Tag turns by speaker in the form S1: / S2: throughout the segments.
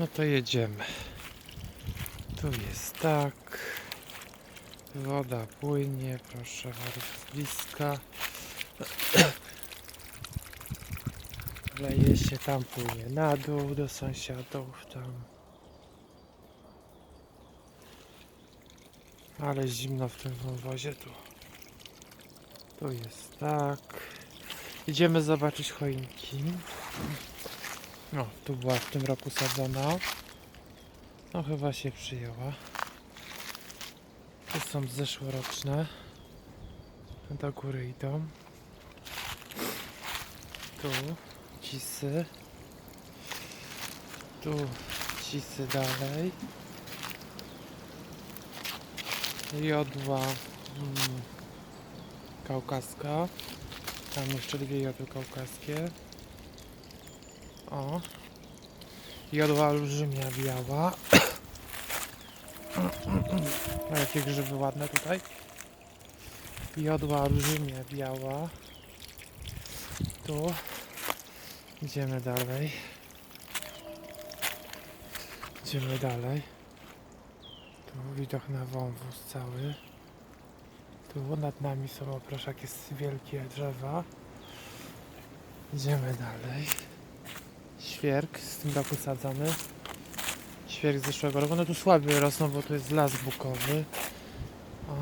S1: No to jedziemy. Tu jest tak. Woda płynie, proszę bardzo, z bliska. Leje się tam, płynie na dół do sąsiadów tam. Ale zimno w tym wąwozie tu. Tu jest tak. Idziemy zobaczyć choinki. No, tu była w tym roku sadzona. No chyba się przyjęła. Tu są zeszłoroczne. Do góry idą. Tu cisy. Tu cisy dalej. Jodła mm, kaukaska. Tam jeszcze dwie jodły kaukaskie. O. Jodła olbrzymia biała. O, jakie grzyby ładne tutaj. Jodła olbrzymia biała. Tu. Idziemy dalej. Idziemy dalej. Tu widok na wąwóz cały. Tu nad nami są, proszę, jakie wielkie drzewa. Idziemy dalej. Świerk z tym roku sadzony. Świerk z zeszłego roku. No tu słabiej rosną, bo tu jest las bukowy. O.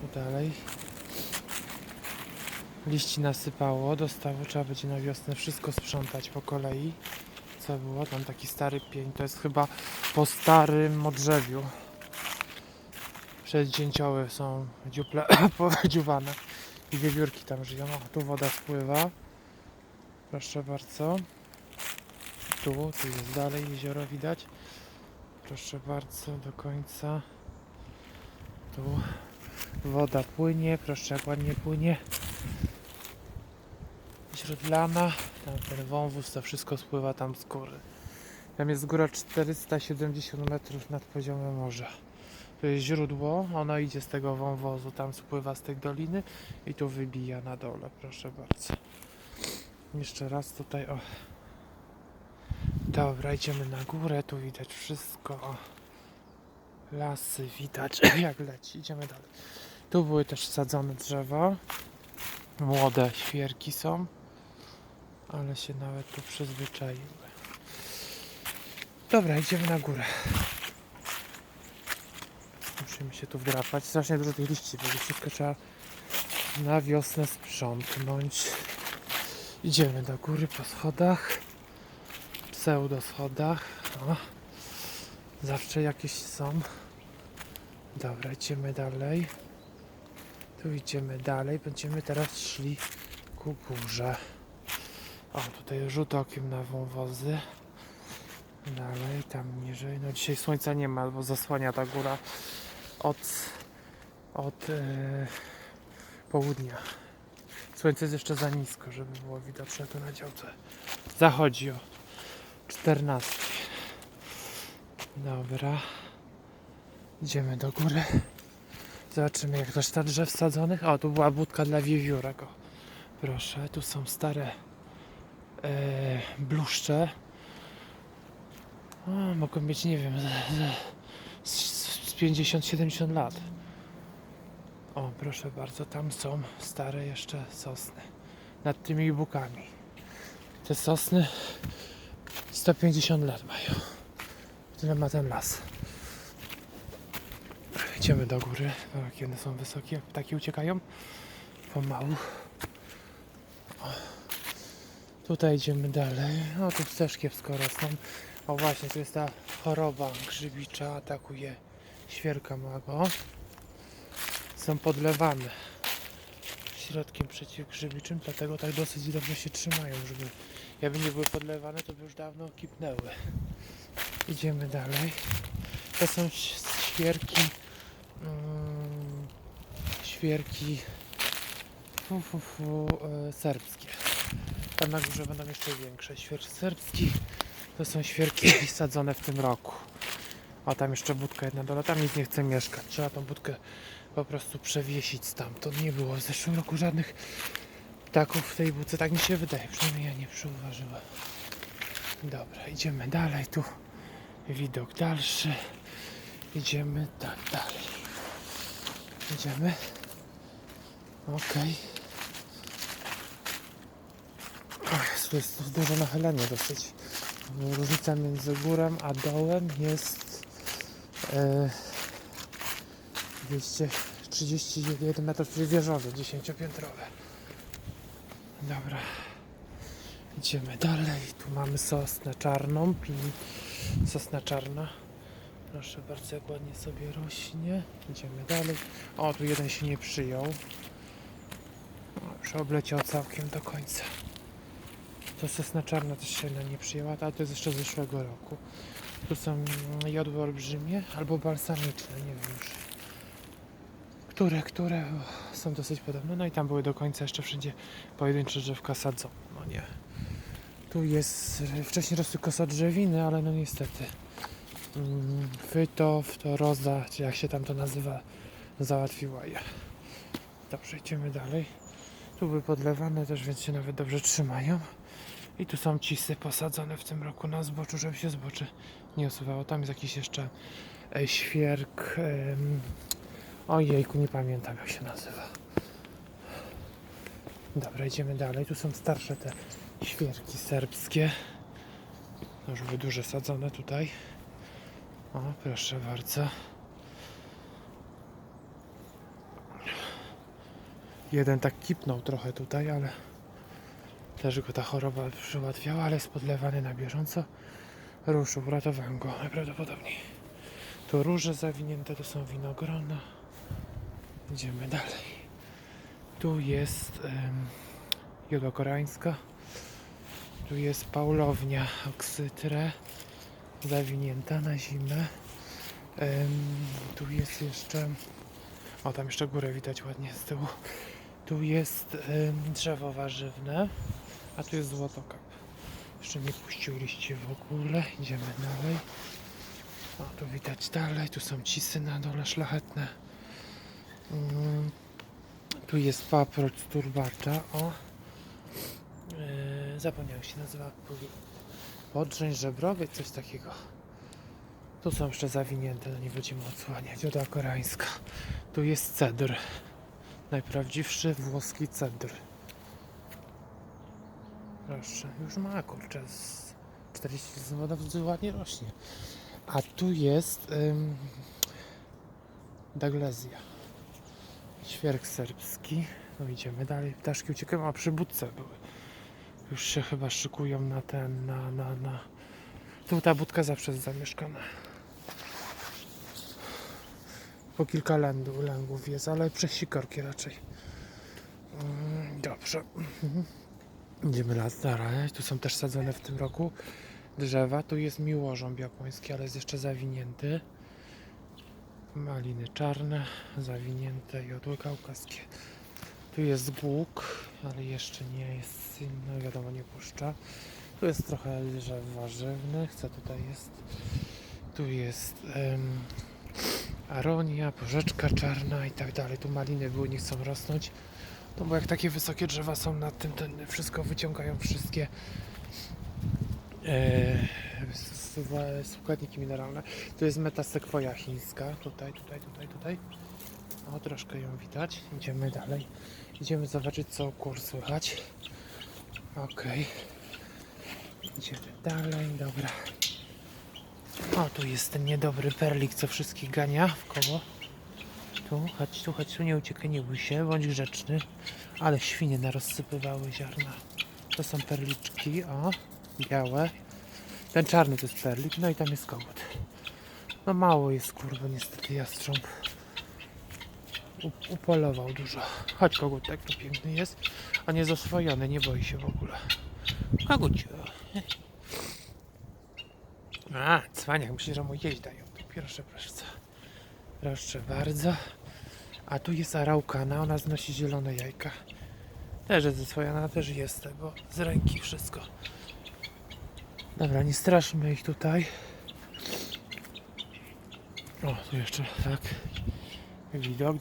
S1: Tu dalej. Liści nasypało, dostało, trzeba będzie na wiosnę wszystko sprzątać po kolei. Co było? Tam taki stary pień, to jest chyba po starym modrzewiu. Przedzięcioły są dziuple powydziuwane i wiewiórki tam żyją. O, tu woda spływa. Proszę bardzo. Tu, tu jest dalej jezioro widać. Proszę bardzo, do końca. Tu woda płynie, proszę jak ładnie płynie. Źródlana, tam ten wąwóz, to wszystko spływa tam z góry. Tam jest góra 470 metrów nad poziomem morza. Tu jest źródło, ono idzie z tego wąwozu, tam spływa z tej doliny i tu wybija na dole, proszę bardzo. Jeszcze raz tutaj, o. Dobra, idziemy na górę, tu widać wszystko. Lasy widać, jak leci, idziemy dalej. Tu były też sadzone drzewa. Młode świerki są, ale się nawet tu przyzwyczaiły. Dobra, idziemy na górę. Musimy się tu wdrapać. Strasznie dużo tych liści, bo wszystko trzeba na wiosnę sprzątnąć. Idziemy do góry po schodach. Pseudo schodach. O. Zawsze jakieś są. Dobra, idziemy dalej. Tu idziemy dalej. Będziemy teraz szli ku górze. O, tutaj rzut okiem na wąwozy. Dalej, tam niżej. No dzisiaj słońca nie ma, bo zasłania ta góra od, od e, południa. Słońce jest jeszcze za nisko, żeby było widoczne tu na działce. Zachodzi o 14. Dobra. Idziemy do góry. Zobaczymy jak reszta drzew sadzonych. O, tu była budka dla wiewiórek. Proszę, tu są stare e, bluszcze. O, mogą mieć, nie wiem, z, z 50-70 lat. O, proszę bardzo, tam są stare jeszcze sosny. Nad tymi bukami. Te sosny 150 lat mają. Tyle ma ten las. Idziemy do góry. Jakie one są wysokie, ptaki uciekają. Pomału. O. Tutaj idziemy dalej. O, tu też kiepsko rosną. O właśnie, to jest ta choroba grzybicza. Atakuje świerka małego. Są podlewane środkiem przeciwgrzybiczym, dlatego tak dosyć dobrze się trzymają, żeby jakby nie były podlewane, to by już dawno kipnęły. Idziemy dalej. To są świerki mm, świerki fu, fu, fu, e, serbskie. Tam na górze będą jeszcze większe. Świerk serbski to są świerki sadzone w tym roku. A tam jeszcze budka jedna dole, tam nic nie chce mieszkać. Trzeba tą budkę po prostu przewiesić stamtąd. Nie było w zeszłym roku żadnych ptaków w tej budce, tak mi się wydaje. Przynajmniej ja nie przyuważyłem. Dobra, idziemy dalej. Tu widok dalszy. Idziemy tak dalej. Idziemy. Okej. Ach, tu jest duże nachylenie dosyć. Różnica między górą a dołem jest e, 231 metrów, czyli wieżowe, 10-piętrowe. Dobra. Idziemy dalej. Tu mamy sosnę czarną. Sosna czarna. Proszę bardzo, jak ładnie sobie rośnie. Idziemy dalej. O, tu jeden się nie przyjął. Już obleciał całkiem do końca. To sosna czarna też się na nie przyjęła, a to jest jeszcze z zeszłego roku. Tu są jodły olbrzymie albo balsamiczne, nie wiem już. Które, które są dosyć podobne. No i tam były do końca jeszcze wszędzie pojedyncze drzewka sadzone. No nie. Tu jest, wcześniej rosły kosodrzewiny, ale no niestety. Mm, Fytow, to roza, czy jak się tam to nazywa, załatwiła je. Dobrze, idziemy dalej. Tu były podlewane też, więc się nawet dobrze trzymają. I tu są cisy posadzone w tym roku na zboczu, żeby się zbocze nie osuwało. Tam jest jakiś jeszcze e, świerk. Ojejku, nie pamiętam jak się nazywa. Dobra, idziemy dalej. Tu są starsze te świerki serbskie. Już były duże sadzone tutaj. O, proszę bardzo. Jeden tak kipnął trochę tutaj, ale też go ta choroba przyłatwiała, ale jest podlewany na bieżąco. Ruszył, uratowałem go najprawdopodobniej. Tu róże zawinięte, to są winogrona. Idziemy dalej. Tu jest um, koreańska. Tu jest paulownia oksytre zawinięta na zimę. Em, tu jest jeszcze. O, tam jeszcze górę widać ładnie z tyłu. Tu jest em, drzewo warzywne, a tu jest złotokap. Jeszcze nie puścił liści w ogóle. Idziemy dalej. O, tu widać dalej. Tu są cisy na dole szlachetne. Tu jest paproć turbacza. O. Yy, zapomniałem się nazywa. Podrzeń żebrowy, coś takiego. Tu są jeszcze zawinięte, no nie będziemy odsłaniać. Joda koreańska. Tu jest cedr. Najprawdziwszy włoski cedr. Proszę, już ma kurczę z 40 listopada ładnie rośnie. A tu jest ym. Świerk serbski. No idziemy dalej. Ptaszki uciekają, a przy budce były. Już się chyba szykują na ten, na, na, na. Tu ta budka zawsze jest zamieszkana. Po kilka lędu, lęgów jest, ale przez sikorki raczej. Mm, Dobrze. Mhm. Idziemy las dalej. Tu są też sadzone w tym roku drzewa. Tu jest miłożąb japoński, ale jest jeszcze zawinięty. Maliny czarne, zawinięte jodły kaukaskie. Tu jest głuk, ale jeszcze nie jest, no wiadomo, nie puszcza. Tu jest trochę drzew warzywnych, co tutaj jest? Tu jest aronia, porzeczka czarna i tak dalej. Tu maliny były, nie chcą rosnąć. No bo jak takie wysokie drzewa są nad tym, to wszystko wyciągają wszystkie e, składniki mineralne. Tu jest metasekwoja chińska. Tutaj, tutaj, tutaj, tutaj. O, troszkę ją widać. Idziemy dalej. Idziemy zobaczyć, co kur słychać. Okej. Idziemy dalej, dobra. O, tu jest ten niedobry perlik, co wszystkich gania w koło. Tu, chodź tu, chodź tu, nie uciekaj, nie bój się, bądź grzeczny. Ale świnie narozsypywały ziarna. To są perliczki, o, białe. Ten czarny to jest perlik, no i tam jest kogut. No mało jest, kurwa, niestety jastrząb. U- upolował dużo. Chodź kogut, tak to piękny jest. A nie zaswojony, nie boi się w ogóle. Koguciu. A, cwaniak, myślę, że mu jeść dają. Proszę, proszę. Proszę bardzo. A tu jest araukana, ona znosi zielone jajka. Też jest zaswojona, też jest tego. Z ręki wszystko. Dobra, nie straszmy ich tutaj. O, tu jeszcze tak. Widok,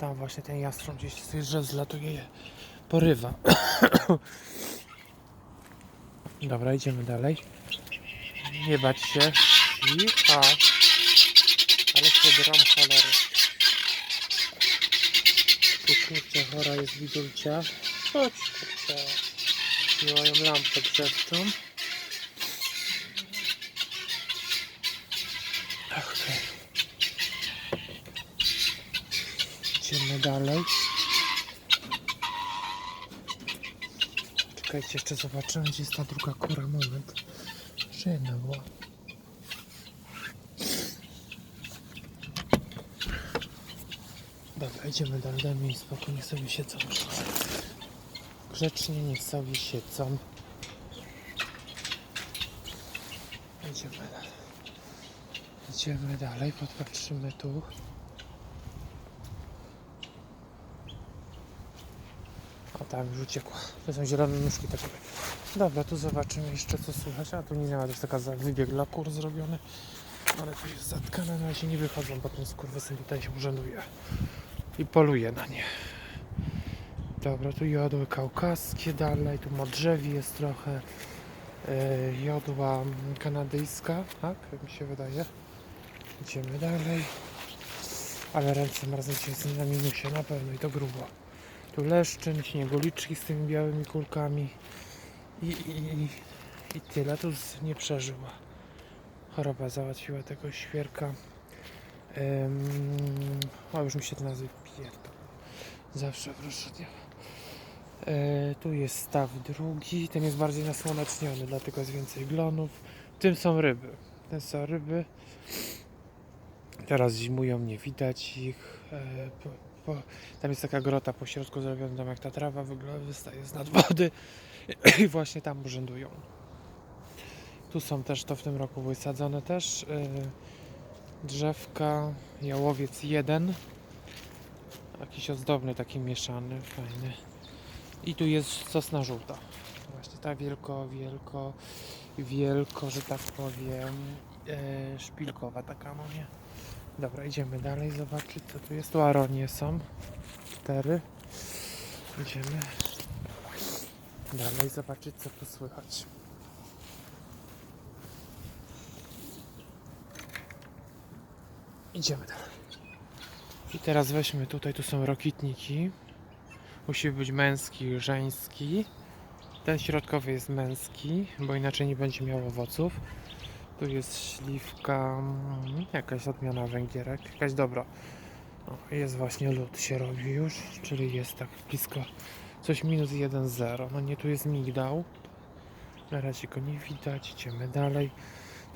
S1: tam właśnie ten jastrząb gdzieś z drzew zlatuje je. Porywa. Dobra, idziemy dalej. Nie bać się. Cicha. Ale się dram cholery. Tu kurczę, chora jest widulcia. Chodź kurczę. Nie mają lampę grzewczą. Okej. Idziemy dalej. Czekajcie, jeszcze zobaczymy, gdzie jest ta druga kura. Moment. Jeszcze jedna była. Dobra, idziemy dalej. Dajmy im spokój, sobie siedzą. Grzecznie, niech sobie siedzą. Idziemy dalej. Idziemy dalej, podpatrzymy tu. Tam już uciekła. To są zielone nóżki takie. Dobra, tu zobaczymy jeszcze co słychać. A tu nie ma, jest taka wybieg dla kur zrobiony. Ale tu jest zatkane, na razie nie wychodzą, bo ten skurwysyn tutaj się urzęduje. I poluje na nie. Dobra, tu jodły kaukaskie dalej, tu modrzewi jest trochę. Yy, jodła kanadyjska, tak? Jak mi się wydaje. Idziemy dalej. Ale ręce marznięcie jest na minusie, na pewno i to grubo. Tu leszczyn, śnieguliczki z tymi białymi kulkami. I, i, i, tyle. Tu nie przeżyła. Choroba załatwiła tego świerka. O, już mi się te nazwy pierdolą. Zawsze proszę nie. E, tu jest staw drugi. Ten jest bardziej nasłoneczniony, dlatego jest więcej glonów. W tym są ryby. Te są ryby. Teraz zimują, nie widać ich. E, po, tam jest taka grota po środku zrobiona, tam jak ta trawa wygląda, wystaje z nad wody. I właśnie tam urzędują. Tu są też, to w tym roku były sadzone też. e, drzewka, jałowiec jeden. Jakiś ozdobny, taki mieszany, fajny. I tu jest sosna żółta. Właśnie ta wielko, wielko, wielko, że tak powiem, e, szpilkowa taka, no nie? Dobra, idziemy dalej zobaczyć co tu jest. Tu aronie są. Cztery. Idziemy dalej zobaczyć co tu słychać. Idziemy dalej. I teraz weźmy tutaj, tu są rokitniki. Musi być męski, żeński. Ten środkowy jest męski, bo inaczej nie będzie miał owoców. Tu jest śliwka, mm, jakaś odmiana węgierek, jakaś dobra. O, jest właśnie lód się robi już, czyli jest tak blisko coś minus 1,0. No nie, tu jest migdał. Na razie go nie widać, idziemy dalej.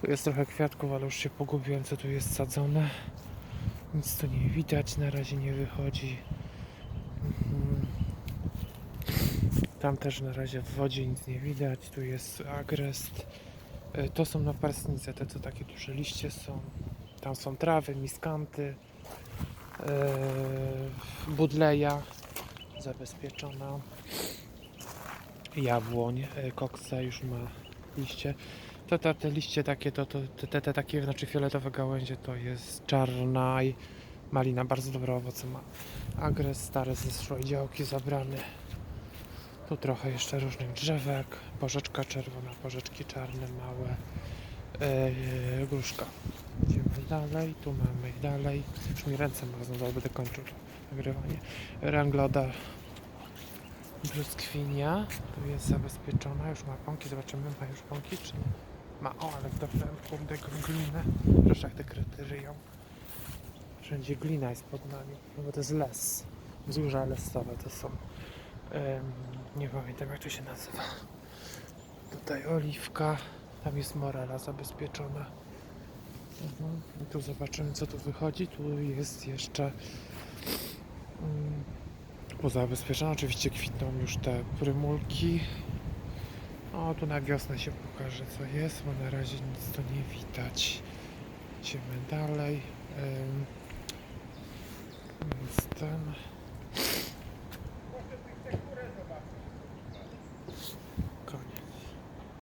S1: Tu jest trochę kwiatków, ale już się pogubiłem, co tu jest sadzone. Nic tu nie widać, na razie nie wychodzi. Mhm. Tam też na razie w wodzie nic nie widać. Tu jest agrest. E, To są naparstnice, te co takie duże liście są. Tam są trawy, miskanty, e, budleja zabezpieczona. Jabłoń, e, koksa już ma liście. To te, te liście takie, to, to te, te, takie, znaczy fioletowe gałęzie to jest czarna i malina, bardzo dobre owoce ma. Agres stary ze działki zabrany. Tu trochę jeszcze różnych drzewek, porzeczka czerwona, porzeczki czarne, małe, yy, gruszka. Idziemy dalej, tu mamy dalej. Już mi ręce marzną, zaraz będę kończył nagrywanie. Rangloda brzoskwinia, tu jest zabezpieczona, już ma pąki, zobaczymy, ma już pąki czy nie. Ma, o, ale wdepnąłem kurde glinę. Proszę jak te kryty ryją. Wszędzie glina jest pod nami, no bo to jest les. Wzgórza lesowe to są. Nie pamiętam jak to się nazywa. Tutaj oliwka, tam jest morela zabezpieczona. Mhm. I tu zobaczymy co tu wychodzi. Tu jest jeszcze mm, pozabezpieczone. Oczywiście kwitną już te prymulki. O, tu na wiosnę się pokaże co jest, bo na razie nic tu nie widać. Idziemy dalej. Ten.